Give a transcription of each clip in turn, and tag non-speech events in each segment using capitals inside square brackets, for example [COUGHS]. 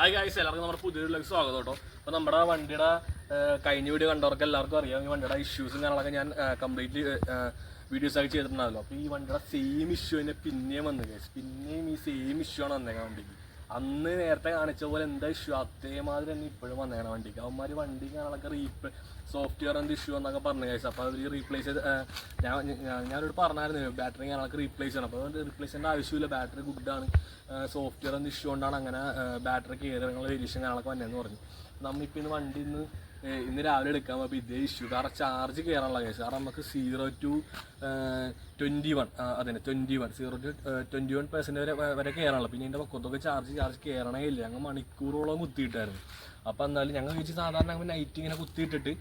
Hi guys എല്ലാവർക്കും നമ്മുടെ പുതിയൊരു സ്വാഗതം കേട്ടോ. അപ്പോൾ നമ്മുടെ വണ്ടിയുടെ കഴിഞ്ഞ വീഡിയോ കണ്ടവർക്ക് എല്ലാവർക്കും അറിയാം. ഈ വണ്ടിയുടെ ഇഷ്യൂസും കാര്യങ്ങളൊക്കെ ഞാൻ കംപ്ലീറ്റ്ലി വീഡിയോസ് ആയി ചെയ്തിട്ടുണ്ടാവല്ലോ അപ്പോൾ ഈ വണ്ടിയുടെ സെയിം ഇഷ്യൂ തന്നെ പിന്നെയും വന്നു ഗൈസ് പിന്നെയും ഈ സെയിം ഇഷ്യൂ ആണ് വന്നേക്കാൻ വണ്ടിക്ക്. അന്ന് നേരത്തെ കാണിച്ച പോലെ എന്താ ഇഷ്യൂ അതേമാതിരി തന്നെ ഇപ്പോഴും വന്നേണ വണ്ടിക്ക്. അവന്മാർ വണ്ടി കാണാനൊക്കെ റീപ്ലേ സോഫ്റ്റ്വെയർ എന്ത് ഇഷ്യൂ എന്നൊക്കെ പറഞ്ഞു കഴിച്ചു അപ്പോൾ അവർ റീപ്ലേസ് ചെയ്ത് ഞാൻ ഞാനോട് പറഞ്ഞായിരുന്നു ബാറ്ററി കാണാനൊക്കെ റീപ്ലേസ് ചെയ്യണം. അപ്പോൾ റീപ്ലേസ് ചെയ്യേണ്ട ആവശ്യമില്ല. ബാറ്ററി ഗുഡാണ് സോഫ്റ്റ്വെയർ എന്ത് ഇഷ്യൂ കൊണ്ടാണ് അങ്ങനെ ബാറ്ററി കയറി വേരിയേഷൻ കാണാനൊക്കെ വന്നതെന്ന് പറഞ്ഞു. നമ്മളിപ്പോൾ ഇന്ന് വണ്ടി ഇന്ന് ഇന്ന് രാവിലെ എടുക്കാൻ അപ്പം ഇതേ ഇഷ്യൂ കാരണം ചാർജ് കയറാനുള്ള കേസ് കാരണം നമുക്ക് സീറോ ടു ട്വന്റി വൺ അതന്നെ twenty one zero two twenty one percent വരെ വരെ കയറാനുള്ളൂ പിന്നെ എന്റെ പക്കത്തൊക്കെ ചാർജ് ചാർജ് കയറണേ ഇല്ല. ഞങ്ങൾ മണിക്കൂറോളം കുത്തിയിട്ടായിരുന്നു. അപ്പോൾ എന്നാലും ഞങ്ങൾ വിളിച്ച് സാധാരണ നമ്മൾ നൈറ്റ് ഇങ്ങനെ കുത്തിയിട്ടിട്ട്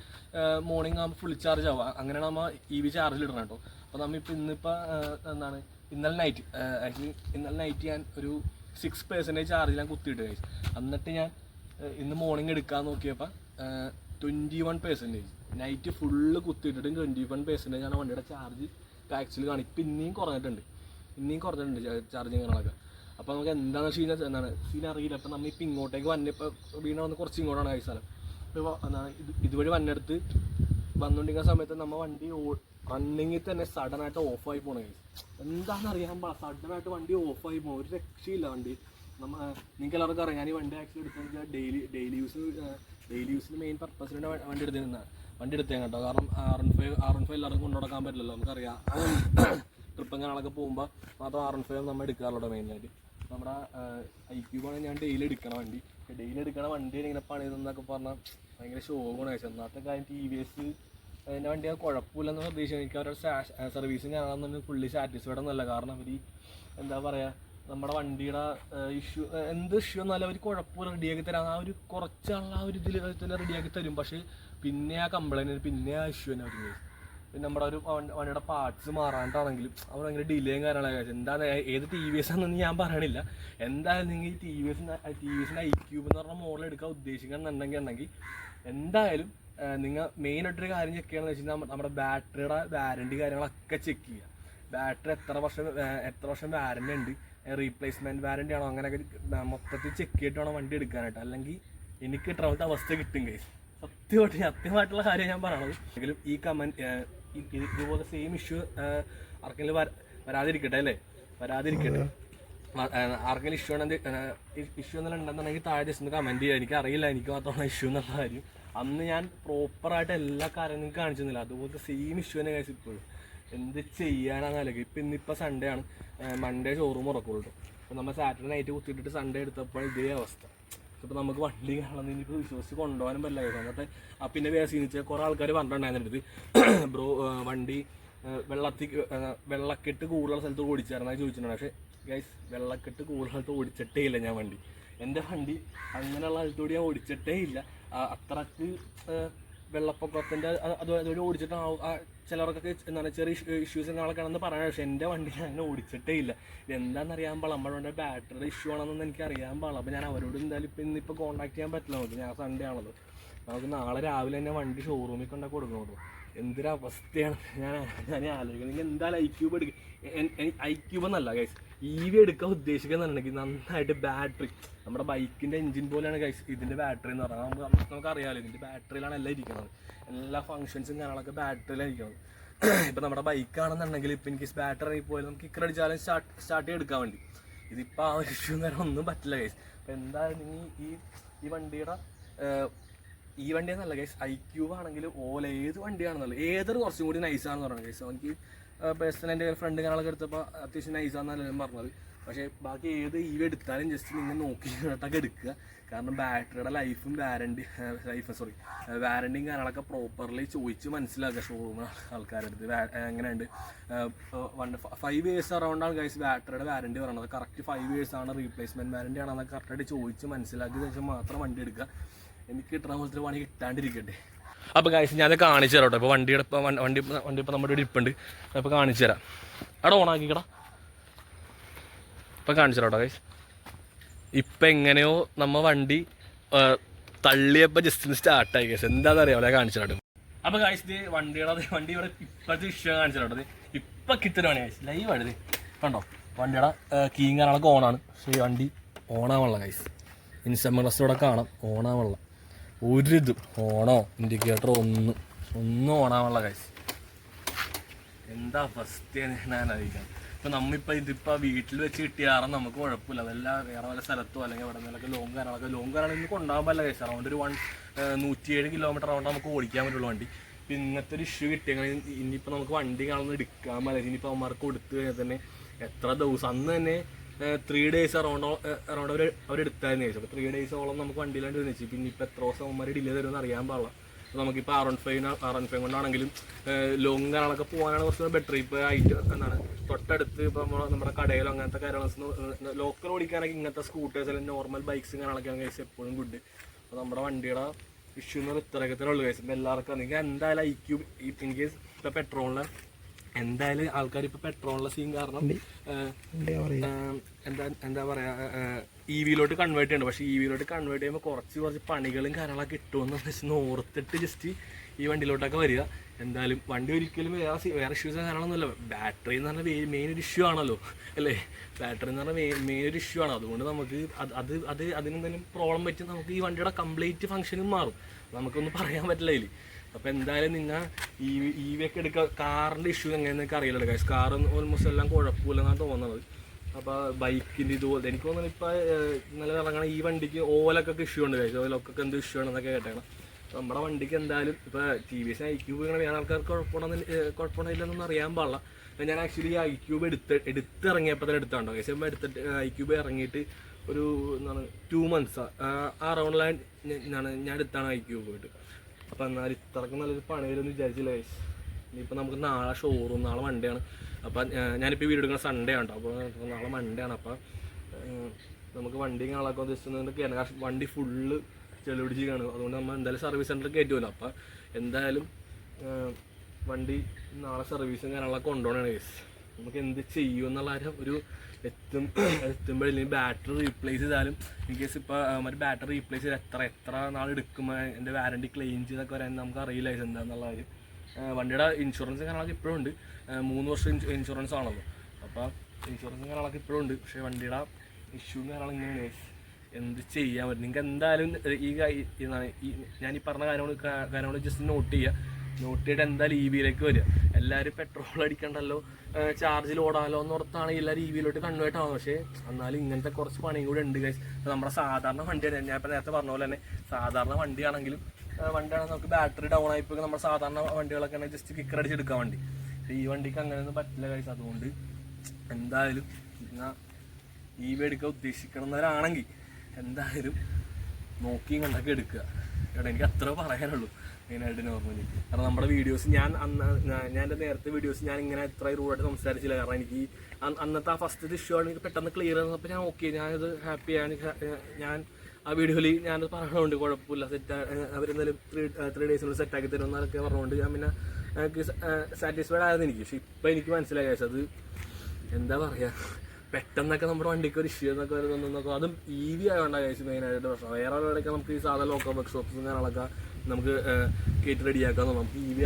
മോർണിംഗ് ആകുമ്പോൾ ഫുൾ ചാർജ് ആവുക അങ്ങനെയാണ് നമ്മൾ ഇ വി ചാർജിൽ ഇടണം കേട്ടോ അപ്പോൾ നമ്മളിപ്പോൾ ഇന്നിപ്പോൾ എന്താണ് ഇന്നലെ നൈറ്റ് ആക്ച്വലി ഇന്നലെ നൈറ്റ് ഞാൻ ഒരു സിക്സ് പെർസെന്റേജ് ചാർജ് ഞാൻ കുത്തിയിട്ട് കഴിച്ചു. എന്നിട്ട് ഞാൻ ഇന്ന് മോർണിംഗ് എടുക്കാൻ നോക്കിയപ്പോൾ twenty one percentage night full കുത്തിയിട്ടിട്ടും twenty one percentage ആണ് വണ്ടിയുടെ ചാർജ് ടാക്സിൽ കാണും. ഇപ്പം ഇനിയും കുറഞ്ഞിട്ടുണ്ട്. ഇനിയും കുറഞ്ഞിട്ടുണ്ട് ചാർജിങ് കാര്യങ്ങളൊക്കെ. അപ്പോൾ നമുക്ക് എന്താണെന്ന് വെച്ച് കഴിഞ്ഞാൽ എന്താണ്? സീൻ അറിയില്ല. അപ്പം നമ്മൾ ഇപ്പം ഇങ്ങോട്ടേക്ക് വന്നപ്പോൾ വീണ വന്ന് കുറച്ച് ഇങ്ങോട്ടാണ് ഈ സ്ഥലം ഇപ്പോൾ എന്താണ്? ഇത് ഇതുവഴി വന്നെടുത്ത് വന്നുകൊണ്ടിരിക്കുന്ന സമയത്ത് നമ്മൾ വണ്ടി റണ്ണിങ്ങിൽ തന്നെ സഡനായിട്ട് ഓഫായി പോണ എന്താണെന്ന് അറിയാൻ പാ സഡനായിട്ട് വണ്ടി ഓഫായി പോകും ഒരു രക്ഷയില്ല വണ്ടി. നിങ്ങൾക്ക് എല്ലാവർക്കും അറിയാം. ഞാൻ ഈ വണ്ടി ആക്ച്വലി വെച്ചാൽ ഡെയിലി ഡെയിലി യൂസ് ഡെയിലി യൂസിന് മെയിൻ പർപ്പസിന് വേണ്ടി എടുത്തിരുന്ന. വണ്ടി എടുത്തേ കേട്ടോ. കാരണം R N five R N five എല്ലാവർക്കും കൊണ്ടുനടക്കാൻ പറ്റില്ലല്ലോ. നമുക്കറിയാം. [COUGHS] ട്രിപ്പ് അങ്ങനെയൊക്കെ പോകുമ്പോൾ മാത്രം ആർ എൻ ഫൈവ് നമ്മൾ എടുക്കാറുള്ളൂ മെയിനായിട്ട് നമ്മുടെ ഐ ക്യൂബാണ് ഞാൻ ഡെയിലി എടുക്കണ വണ്ടി. ഡെയിലി എടുക്കണ വണ്ടി ഇങ്ങനെ പണിതെന്നൊക്കെ പറഞ്ഞാൽ ഭയങ്കര ശോകമാണ്. പക്ഷേ ഒന്നാമത്തെ കാര്യം ടി വി എസ് അതിന്റെ വണ്ടി കുഴപ്പമില്ലെന്ന് പ്രതീക്ഷ എനിക്ക് അവരുടെ സർവീസിങ് കാണാമെന്നു ഫുള്ളി സാറ്റിസ്ഫൈഡ് ഒന്നുമല്ല. കാരണം അവർ എന്താ പറയുക നമ്മുടെ വണ്ടിയുടെ ഇഷ്യൂ എന്ത് ഇഷ്യൂ എന്നാലും അവർ കുഴപ്പമില്ല റെഡിയാക്കി തരാം. ആ ഒരു കുറച്ചുള്ള ആ ഒരു ഇതിൽ റെഡിയാക്കി തരും. പക്ഷേ പിന്നെ ആ കംപ്ലൈന്റ് പിന്നെ ആ ഇഷ്യൂ തന്നെ അവർ പിന്നെ നമ്മുടെ ഒരു വണ്ടിയുടെ പാർട്സ് മാറാണ്ടാണെങ്കിലും അവർ ഭയങ്കര ഡിലേയും കാര്യങ്ങളൊക്കെ എന്താണ് ഏത് ടി വി എസ് ആണെന്ന് ഞാൻ പറയണില്ല. എന്തായാലും നിങ്ങൾ T V S T V എസിന്റെ ഐ ക്യൂബ് എന്ന് പറഞ്ഞ മോഡൽ എടുക്കാൻ ഉദ്ദേശിക്കണമെന്നുണ്ടെങ്കിൽ ഉണ്ടെങ്കിൽ എന്തായാലും നിങ്ങൾ മെയിനായിട്ടൊരു കാര്യം ചെക്ക് ചെയ്യണമെന്ന് വെച്ച് കഴിഞ്ഞാൽ നമ്മുടെ ബാറ്ററിയുടെ വാരണ്ടി കാര്യങ്ങളൊക്കെ ചെക്ക് ചെയ്യുക. ബാറ്ററി എത്ര വർഷം എത്ര വർഷം വാരണ്ടി ഉണ്ട്? റീപ്ലേസ്മെന്റ് വാരണ്ടി ആണോ? അങ്ങനെയൊക്കെ മൊത്തത്തിൽ ചെക്ക് ചെയ്തിട്ട് വേണം വണ്ടി എടുക്കാനായിട്ട്. അല്ലെങ്കിൽ എനിക്ക് ട്രവലത്തെ അവസ്ഥ കിട്ടും കൈ സത്യമായിട്ട് സത്യമായിട്ടുള്ള കാര്യം ഞാൻ പറയണത്. എങ്കിലും ഈ കമന്റ് ഇതുപോലെ സെയിം ഇഷ്യൂ ആർക്കെങ്കിലും വര- വരാതിരിക്കട്ടെ അല്ലേ? വരാതിരിക്കട്ടെ. ആർക്കെങ്കിലും ഇഷ്യൂ ആണെങ്കിൽ ഇഷ്യൂ എന്നാലും ഉണ്ടെന്നുണ്ടെങ്കിൽ താഴെ ജസ്റ്റ് ഒന്ന് കമന്റ് ചെയ്യുക. എനിക്ക് അറിയില്ല എനിക്ക് മാത്രമാണ് ഇഷ്യൂ എന്നുള്ള കാര്യം. അന്ന് ഞാൻ പ്രോപ്പറായിട്ട് എല്ലാ കാര്യങ്ങളും കാണിച്ചിരുന്നില്ല. അതുപോലത്തെ സെയിം ഇഷ്യൂ തന്നെ കഴിച്ചു ഇപ്പോഴും. എന്ത് ചെയ്യാനാണെന്ന് ആലോചിക്കും. ഇപ്പം ഇന്നിപ്പോൾ സൺഡേ ആണ്. മൺഡേ ഷോറൂം ഉറക്കുള്ളൂ അപ്പോൾ നമ്മൾ സാറ്റർഡേ നൈറ്റ് കുത്തിയിട്ടിട്ട് സൺഡേ എടുത്തപ്പോൾ ഇതേ അവസ്ഥ. ഇപ്പോൾ നമുക്ക് വണ്ടി കാണാൻ ഇനിയിപ്പോൾ വിശ്വസിച്ച് കൊണ്ടുപോകാനും പറ്റില്ല. എന്നിട്ട് ആ പിന്നെ വേറെ സീനിച്ച് കുറേ ആൾക്കാർ പറഞ്ഞിട്ടുണ്ടായിരുന്നു [CLEARS THROAT] ബ്രോ വണ്ടി വെള്ളത്തി വെള്ളക്കെട്ട് കൂടുതലുള്ള സ്ഥലത്ത് ഓടിച്ചായിരുന്നു ചോദിച്ചിട്ടുണ്ട്. പക്ഷേ ഗൈസ് വെള്ളക്കെട്ട് കൂടുതൽ സ്ഥലത്ത് ഓടിച്ചിട്ടേ ഇല്ല ഞാൻ വണ്ടി. എന്റെ വണ്ടി അങ്ങനെയുള്ള സ്ഥലത്തൂടെ ഞാൻ ഓടിച്ചിട്ടേ ഇല്ല. അത്രയ്ക്ക് വെള്ളപ്പൊക്കത്തിന്റെ അതുപോലെ ഓടിച്ചിട്ട് ചിലർക്കൊക്കെ എന്താണ് ചെറിയ ഇഷ്യൂസ് നാളൊക്കെ ആണെന്ന് പറയാം. പക്ഷേ എന്റെ വണ്ടി ഞാൻ അങ്ങനെ ഓടിച്ചിട്ടേ ഇല്ല. എന്താണെന്ന് അറിയാൻ പാടില്ല. ബാറ്ററി ഇഷ്യൂ ആണെന്നൊന്നും എനിക്ക് അറിയാൻ പാടില്ല. അപ്പോൾ ഞാൻ അവരോട് എന്തായാലും ഇപ്പം ഇന്നിപ്പോൾ കോൺടാക്ട് ചെയ്യാൻ പറ്റില്ല. ഞാൻ സൺഡേ ആണല്ലോ നമുക്ക് നാളെ രാവിലെ തന്നെ വണ്ടി ഷോറൂമിൽ കൊണ്ടേ എന്തൊരു അവസ്ഥയാണ്. ഞാൻ ഞാൻ ആലോചിക്കുന്നത് എന്തായാലും ഐ ക്യൂബ് എടുക്കുക ഐ ക്യൂബ് എന്നല്ല ഗൈസ് ഇ വി എടുക്കാൻ ഉദ്ദേശിക്കുന്നുണ്ടെങ്കിൽ നന്നായിട്ട് ബാറ്ററി നമ്മുടെ ബൈക്കിന്റെ എഞ്ചിൻ പോലെയാണ് ഗൈസ് ഇതിന്റെ ബാറ്ററി എന്ന് പറഞ്ഞാൽ നമുക്ക് നമുക്കറിയാമല്ലോ ഇതിന്റെ ബാറ്ററിയിലാണ് എല്ലാം ഇരിക്കുന്നത്. എല്ലാ ഫങ്ഷൻസും കാര്യങ്ങളൊക്കെ ബാറ്ററിയിലാണ് ഇരിക്കുന്നത്. [CLEARS THROAT] ഇപ്പം നമ്മുടെ ബൈക്കാണെന്നുണ്ടെങ്കിൽ ഇപ്പം എനിക്ക് ബാറ്ററി പോയാലും നമുക്ക് കിക്കർ അടിച്ചാലും സ്റ്റാർട്ട് സ്റ്റാർട്ട് എടുക്കാൻ വേണ്ടി. ഇതിപ്പോൾ ആ ഒരു ഇഷ്യൂ നേരം ഒന്നും പറ്റില്ല ഗൈസ് അപ്പോൾ എന്തായാലും ഈ ഈ വണ്ടിയുടെ ഈ വണ്ടി എന്നല്ല ഗൈസ് ഐ ക്യൂബ് ആണെങ്കിൽ ഓല ഏത് വണ്ടിയാണെന്നല്ല ഏതൊരു കുറച്ചും കൂടി നൈസാണെന്ന് പറഞ്ഞു ഗൈസ് എനിക്ക് പേഴ്സണൽ എന്റെ ഫ്രണ്ട് കാണാനൊക്കെ എടുത്തപ്പോൾ അത്യാവശ്യം നൈസാണെന്നല്ല ഞാൻ പറഞ്ഞത്. പക്ഷേ ബാക്കി ഏത് ഈ എടുത്താലും ജസ്റ്റ് നിങ്ങൾ നോക്കി കേട്ടൊക്കെ എടുക്കുക. കാരണം ബാറ്ററിയുടെ ലൈഫും വാരണ്ടി ലൈഫ് സോറി വാരണ്ടിയും കാര്യങ്ങളൊക്കെ പ്രോപ്പർലി ചോദിച്ച് മനസ്സിലാക്കുക ഷോറൂം ആൾക്കാരെടുത്ത് എങ്ങനെയുണ്ട്? വൺ ഫൈവ് ഇയേഴ്സ് അറൗണ്ടാണ് ഗൈസ് ബാറ്ററിയുടെ വാരണ്ടി പറയണത് കറക്റ്റ് ഫൈവ് ഇയേഴ്സ് ആണ് റീപ്ലേസ്മെന്റ് വാരണ്ടി ആണെന്നൊക്കെ കറക്റ്റായിട്ട് ചോദിച്ച് മനസ്സിലാക്കിയ ശേഷം മാത്രം വണ്ടി എടുക്കുക. എനിക്ക് പോലത്തെ പണി കിട്ടാണ്ടിരിക്കട്ടെ. അപ്പോൾ കാഴ്ച ഞാൻ കാണിച്ചു തരാം കേട്ടോ. ഇപ്പോൾ വണ്ടിയുടെ ഇപ്പോൾ വണ്ടി വണ്ടി ഇപ്പോൾ നമ്മുടെ ഇരിപ്പുണ്ട്. അപ്പോൾ കാണിച്ചു തരാം. അവിടെ ഓണാക്കിക്കടാ ഇപ്പം കാണിച്ചു തരാം കേട്ടോ കൈസ് ഇപ്പം എങ്ങനെയോ നമ്മ വണ്ടി തള്ളിയപ്പോൾ ജസ്റ്റ് സ്റ്റാർട്ടായി കേസ് എന്താണെന്ന് അറിയാമോ ഞാൻ കാണിച്ചു തരാം അപ്പോൾ കാഴ്ച ഇത് വണ്ടിയുടെ വണ്ടി ഇവിടെ ഇപ്പോഴത്തെ ഇഷ്യൂ കാണിച്ചു തരാം ഇപ്പം കിട്ടുന്നതാണ് കാഴ്ച ലൈവ് ആണ് കണ്ടോ? വണ്ടിയുടെ കാണാനൊക്കെ ഓണാണ് പക്ഷേ വണ്ടി ഓണാവുള്ള കൈസ് ഇൻസ്റ്റമ്മ ക്ലസ്റ്റോടെ കാണാം. ഓണാവുള്ള ഒരിതും. ഓണോ? ഇൻഡിക്കേറ്റർ ഒന്നും. ഒന്നും ഓണാവുള്ള കാശ് എന്താ ഫസ്റ്റ് ഞാൻ അറിയിക്കാം ഇപ്പം നമ്മിപ്പോൾ ഇതിപ്പോൾ വീട്ടിൽ വെച്ച് കിട്ടിയാറും നമുക്ക് കുഴപ്പമില്ല. അതല്ല വേറെ വല്ല സ്ഥലത്തോ അല്ലെങ്കിൽ എവിടെ നിന്നൊക്കെ ലോങ് കാര്യങ്ങളൊക്കെ ലോങ് കൊണ്ടുപോകാൻ പറ്റില്ല കേസ് അറൗണ്ട് ഒരു വൺ നൂറ്റിയേഴ് കിലോമീറ്റർ അറൗണ്ട് നമുക്ക് ഓടിക്കാൻ പറ്റുള്ളൂ വണ്ടി. ഇപ്പം ഇങ്ങനത്തെ ഒരു ഇഷ്യൂ കിട്ടിയെങ്കിൽ ഇനിയിപ്പോൾ നമുക്ക് വണ്ടി കാണുന്ന എടുക്കാൻ പറ്റില്ല. ഇനിയിപ്പോൾ അവന്മാർക്ക് കൊടുത്തു കഴിഞ്ഞാൽ തന്നെ എത്ര ദിവസം അന്ന് തന്നെ ത്രീ ഡേയ്സ് അറൗണ്ട് അറൗണ്ട് അവർ അവരെടുത്തായിരുന്നു ചോദിച്ചു അപ്പോൾ ത്രീ ഡേയ്സോളം നമുക്ക് വണ്ടിയിലാണ്ട് വെച്ചു. പിന്നെ ഇപ്പോൾ എത്ര ദിവസം അവന്മാർ ഡിലേ തരുമെന്ന് അറിയാൻ പാടില്ല. അപ്പോൾ നമുക്കിപ്പോൾ R one five R one five കൊണ്ടാണെങ്കിലും long കാര്യങ്ങളൊക്കെ പോകാനാണ് കുറച്ച് ബെറ്റർ ഇപ്പോൾ ആയിട്ട് എന്താണ് തൊട്ടടുത്ത് ഇപ്പോൾ നമ്മൾ നമ്മുടെ കടയിലോ അങ്ങനത്തെ കാര്യങ്ങൾ ലോക്കൽ ഓടിക്കാനൊക്കെ ഇങ്ങനത്തെ സ്കൂട്ടേഴ്സ് അല്ലെങ്കിൽ നോർമൽ ബൈക്സ് കാര്യങ്ങളൊക്കെയാണ് കേസ് എപ്പോഴും ഗുഡ് അപ്പോൾ നമ്മുടെ വണ്ടിയുടെ ഇഷ്യൂ എന്ന് പറയുന്നത് ഇത്രയൊക്കെ ഉള്ളൂ കേസ് ഇപ്പോൾ എല്ലാവർക്കും നിങ്ങൾക്ക് എന്തായാലും ഐ ക്യൂ ഇൻ കേസ് ഇപ്പോൾ പെട്രോളിന് എന്തായാലും ആൾക്കാർ ഇപ്പൊ പെട്രോളിലെ സീൻ കാരണം എന്താ എന്താ പറയാ ഇ വിയിലോട്ട് കൺവേർട്ട് ചെയ്യണം പക്ഷെ ഇ വിയിലോട്ട് കൺവേർട്ട് ചെയ്യുമ്പോൾ കുറച്ച് കുറച്ച് പണികളും കാര്യങ്ങളൊക്കെ കിട്ടുമെന്ന് വെച്ച് ഓർത്തിട്ട് ജസ്റ്റ് ഈ വണ്ടിയിലോട്ടൊക്കെ വരിക. എന്തായാലും വണ്ടി ഒരിക്കലും വേറെ വേറെ ഇഷ്യൂസ് കാര്യങ്ങളൊന്നുമില്ല. ബാറ്ററി എന്ന് പറഞ്ഞാൽ മെയിൻ ഒരു ഇഷ്യൂ ആണല്ലോ അല്ലേ? ബാറ്ററി എന്ന് പറഞ്ഞാൽ മെയിൻ ഒരു ഇഷ്യൂ ആണ്. അതുകൊണ്ട് നമുക്ക് അത് അത് അത് അതിനെന്തെങ്കിലും പ്രോബ്ലം പറ്റി നമുക്ക് ഈ വണ്ടിയുടെ കംപ്ലീറ്റ് ഫംഗ്ഷനും മാറും. നമുക്കൊന്നും പറയാൻ പറ്റില്ല ഇതിൽ അപ്പോൾ എന്തായാലും നിങ്ങൾ ഈ ഈ വി ഒക്കെ എടുക്കുക കാറിന്റെ ഇഷ്യൂ എങ്ങനെയെന്നൊക്കെ അറിയില്ല ഗൈസ് കാർ ഓൾമോസ്റ്റ് എല്ലാം കുഴപ്പമില്ലെന്നാണ് തോന്നുന്നത്. അപ്പോൾ ബൈക്കിന്റെ ഇതുപോലെ എനിക്ക് തോന്നുന്നു ഇപ്പോൾ ഇന്നലെ ഇറങ്ങണ ഈ വണ്ടിക്ക് ഓലൊക്കെ ഇഷ്യൂ ഉണ്ട് ഗൈസ് ഓലൊക്കെ എന്ത് ഇഷ്യൂ ആണെന്നൊക്കെ കേട്ടേക്കണം. നമ്മുടെ വണ്ടിക്ക് എന്തായാലും ഇപ്പോൾ T V S I cube ഇങ്ങനെ വേറെ ആൾക്കാർക്ക് കുഴപ്പമുണ്ടെന്ന് കുഴപ്പമുണ്ടായില്ലെന്നൊന്നും അറിയാൻ പാടില്ല. ഞാൻ ആക്ച്വലി ഐ ക്യൂബ് എടുത്ത് എടുത്തിറങ്ങിയപ്പോൾ തന്നെ എടുത്താണ്ടോ ഇപ്പോൾ എടുത്തിട്ട് ഐ ക്യൂബ് ഇറങ്ങിയിട്ട് ഒരു എന്താണ് ടു മന്ത്സ് ആ റൗണ്ടിലാണ് ഞാൻ ഞാൻ എടുത്താണ് ഐ ക്യൂബ് പോയിട്ട്. അപ്പം എന്നാൽ ഇത്രക്ക് നല്ലൊരു പണി വരുമെന്ന് വിചാരിച്ചില്ല? ഗൈസ് ഇനിയിപ്പോൾ നമുക്ക് നാളെ ഷോറൂം നാളെ മൺഡേ ആണ്. അപ്പം ഞാനിപ്പോൾ വീട് എടുക്കുന്ന സൺഡേ ആണ് അപ്പോൾ നാളെ മൺഡേ ആണ്. അപ്പം നമുക്ക് വണ്ടി ആളാക്കാൻ ഉദ്ദേശിച്ചത് വണ്ടി ഫുള്ള് ചെളി കാണും. അതുകൊണ്ട് നമ്മൾ എന്തായാലും സർവീസ് സെന്ററിൽ കയറ്റുമല്ലോ അപ്പം എന്തായാലും വണ്ടി നാളെ സർവീസും കാര്യങ്ങളൊക്കെ കൊണ്ടുപോകണേ ഗൈസ് നമുക്ക് എന്ത് ചെയ്യും എന്നുള്ള ഒരു എത്തും എത്തുമ്പോഴില്ലെങ്കിൽ ബാറ്ററി റീപ്ലേസ് ചെയ്താലും ഇൻ കേസ് ഇപ്പോൾ മറ്റേ ബാറ്ററി റീപ്ലേസ് ചെയ്ത് എത്ര എത്ര നാൾ എടുക്കുമ്പോൾ എന്റെ വാറണ്ടി ക്ലെയിം ചെയ്തൊക്കെ വരാൻ നമുക്ക് അറിയില്ല എന്താണെന്നുള്ള കാര്യം. വണ്ടിയുടെ ഇൻഷുറൻസ് കാര്യങ്ങളൊക്കെ ഇപ്പോഴും ഉണ്ട്. മൂന്ന് വർഷം ഇൻഷുറൻസ് ആണല്ലോ. അപ്പോൾ ഇൻഷുറൻസ് കാര്യങ്ങളൊക്കെ ഇപ്പോഴും ഉണ്ട്. പക്ഷേ വണ്ടിയുടെ ഇഷ്യൂ കാര്യങ്ങൾ ഇങ്ങനെ എന്ത് ചെയ്യാൻ പറ്റും? നിങ്ങൾക്ക് എന്തായാലും ഈ- എന്താണ് ഈ ഞാൻ ഈ പറഞ്ഞ കാര്യങ്ങൾ കാര്യങ്ങൾ ജസ്റ്റ് നോട്ട് ചെയ്യുക നോട്ട് ചെയ്തിട്ട് എന്തായാലും ഇ വിയിലേക്ക് വരിക. എല്ലാവരും പെട്രോൾ അടിക്കണ്ടല്ലോ ചാർജിൽ ഓടാമല്ലോ എന്ന് ഓർത്താണ് എല്ലാവരും ഇ വിയിലോട്ട് പക്ഷേ എന്നാലും ഇങ്ങനത്തെ കുറച്ച് പണിയും കൂടെ ഉണ്ട് ഗൈസ് നമ്മുടെ സാധാരണ വണ്ടിയാണ് ഞാൻ ഇപ്പം നേരത്തെ പറഞ്ഞ പോലെ തന്നെ സാധാരണ വണ്ടിയാണെങ്കിലും വണ്ടിയാണെങ്കിൽ നമുക്ക് ബാറ്ററി ഡൗൺ ആയിപ്പോൾ നമ്മുടെ സാധാരണ വണ്ടികളൊക്കെ ജസ്റ്റ് കിക്കർ അടിച്ചെടുക്കാൻ വണ്ടി. ഈ വണ്ടിക്ക് അങ്ങനെയൊന്നും പറ്റില്ല ഗൈസ് അതുകൊണ്ട് എന്തായാലും ഞാൻ ഈ എടുക്കാൻ ഉദ്ദേശിക്കണമെന്നവരാണെങ്കിൽ എന്തായാലും നോക്കിയും കണ്ടൊക്കെ എടുക്കുക. എടാ എനിക്ക് അത്ര പറയാനുള്ളൂ. മെയിനായിട്ട് നോർമലി കാരണം നമ്മുടെ വീഡിയോസ് ഞാൻ അന്ന് ഞാൻ ഞാൻ എന്റെ നേരത്തെ വീഡിയോസ് ഞാൻ ഇങ്ങനെ ഇത്ര റൂഡായിട്ട് സംസാരിച്ചില്ല. കാരണം എനിക്ക് അന്ന് അന്നത്തെ ആ ഫസ്റ്റ് ഇഷ്യൂ ആണ് എനിക്ക് പെട്ടെന്ന് ക്ലിയർ ആകുന്നപ്പോൾ ഞാൻ ഓക്കെ ഞാനത് ഹാപ്പിയാണ് ഞാൻ ആ വീഡിയോയിൽ ഞാനത് പറഞ്ഞുകൊണ്ട് കുഴപ്പമില്ല. സെറ്റ് അവരെന്തായാലും ത്രീ ത്രീ ഡേയ്സിനുള്ളിൽ സെറ്റാക്കി തരും എന്നൊക്കെ പറഞ്ഞുകൊണ്ട് ഞാൻ പിന്നെ എനിക്ക് സാറ്റിസ്ഫൈഡ് ആയിരുന്നു എനിക്ക്. പക്ഷെ ഇപ്പം എനിക്ക് മനസ്സിലായി അത് എന്താ പറയുക പെട്ടെന്നൊക്കെ നമ്മുടെ വണ്ടിക്ക് ഒരു ഇഷ്യൂ എന്നൊക്കെ വരുന്നൊക്കെ അതും ഇ വി ആയതുകൊണ്ടാണ് കഴിച്ച് മെയിനായിട്ട് പ്രശ്നം. വേറെ ഉള്ളവരൊക്കെ നമുക്ക് ഈ സാധാരണ ലോക്കൽ വർക്ക് ഷോപ്പ്സും കാര്യങ്ങളൊക്കെ നമുക്ക് കേറ്റ് റെഡിയാക്കാൻ തോന്നും. നമുക്ക് ഇ വി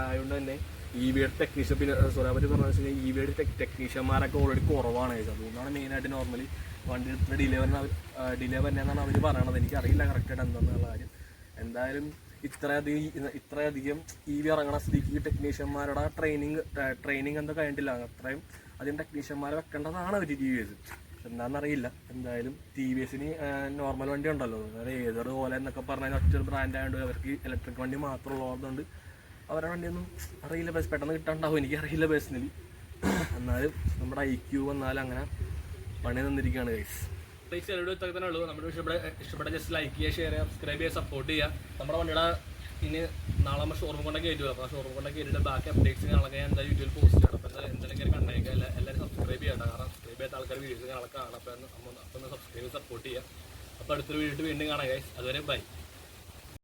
ആയതുകൊണ്ട് തന്നെ ഇ വിയുടെ ടെക്നീഷ്യൻ പിന്നെ അവർ പറഞ്ഞു വെച്ച് ഇ വിയുടെ ടെക്നീഷ്യന്മാരൊക്കെ ഓൾറെഡി കുറവാണ് കഴിച്ചത് അതുകൊണ്ടാണ് മെയിനായിട്ട് നോർമലി വണ്ടി ഇത്ര ഡിലേ വരുന്ന ഡിലേ വരുന്നതെന്നാണ് അവർ പറയണത്. എനിക്കറിയില്ല കറക്റ്റായിട്ട് എന്താണെന്നുള്ള കാര്യം. എന്തായാലും ഇത്രയധികം ഇത്രയധികം ഇ വി ഇറങ്ങണ സ്ഥിതിക്ക് ടെക്നീഷ്യന്മാരുടെ ട്രെയിനിങ് ട്രെയിനിങ് എന്താ കഴിഞ്ഞിട്ടില്ല. അത്രയും അധികം ടെക്നീഷ്യന്മാരെ വെക്കേണ്ടതാണ് അവർ ടി വി എന്താണെന്നറിയില്ല എന്തായാലും ടി വി എസിന് നോർമൽ വണ്ടി ഉണ്ടല്ലോ. അതായത് ഏതൊരു പോലെ എന്നൊക്കെ പറഞ്ഞാൽ ഒറ്റ ബ്രാൻഡ് ആയതുകൊണ്ട് അവർക്ക് ഇലക്ട്രിക് വണ്ടി മാത്രമുള്ളതുകൊണ്ട് അവരുടെ വണ്ടിയൊന്നും അറിയില്ല. ബസ് പെട്ടെന്ന് കിട്ടാണ്ടാവും. എനിക്കറിയില്ല പേഴ്സണലി എന്നാലും നമ്മുടെ ഐ ക്യൂ വന്നാലും അങ്ങനെ പണി തന്നിരിക്കുകയാണ് ഗൈസ് പ്ലീസ് എല്ലാവരും ഇത്ര തന്നെ ഉള്ളൂ. നമ്മുടെ ഇഷ്ടപ്പെട്ട ഇഷ്ടപ്പെട്ട ജസ്റ്റ് ലൈക്ക് ചെയ്യുക ഷെയർ ചെയ്യുക സബ്സ്ക്രൈബ് ചെയ്യുക സപ്പോർട്ട് ചെയ്യുക. നമ്മുടെ വണ്ടിയുടെ ഇനി നാളെ നമ്മൾ ഷോറൂം കൊണ്ടൊക്കെ കയറ്റുക. അപ്പോൾ ഷോറൂം കൊണ്ടൊക്കെ കയറ്റിയിട്ട് ബാക്കി അപ്ഡേറ്റ്സ് കാണാൻ ഞാൻ എന്തായാലും യൂട്യൂബിൽ പോസ്റ്റ് ചെയ്യണം എല്ലാവരും സബ്സ്ക്രൈബ് സബ്സ്ക്രൈബ് ആൾക്കാർ വീഡിയോസ് കാണാൻ കാണാം. ഒന്ന് സബ്സ്ക്രൈബ് സപ്പോർട്ട് ചെയ്യുക അപ്പോൾ അടുത്തൊരു വീഡിയോ വീണ്ടും കാണാം അതുവരെ ബൈ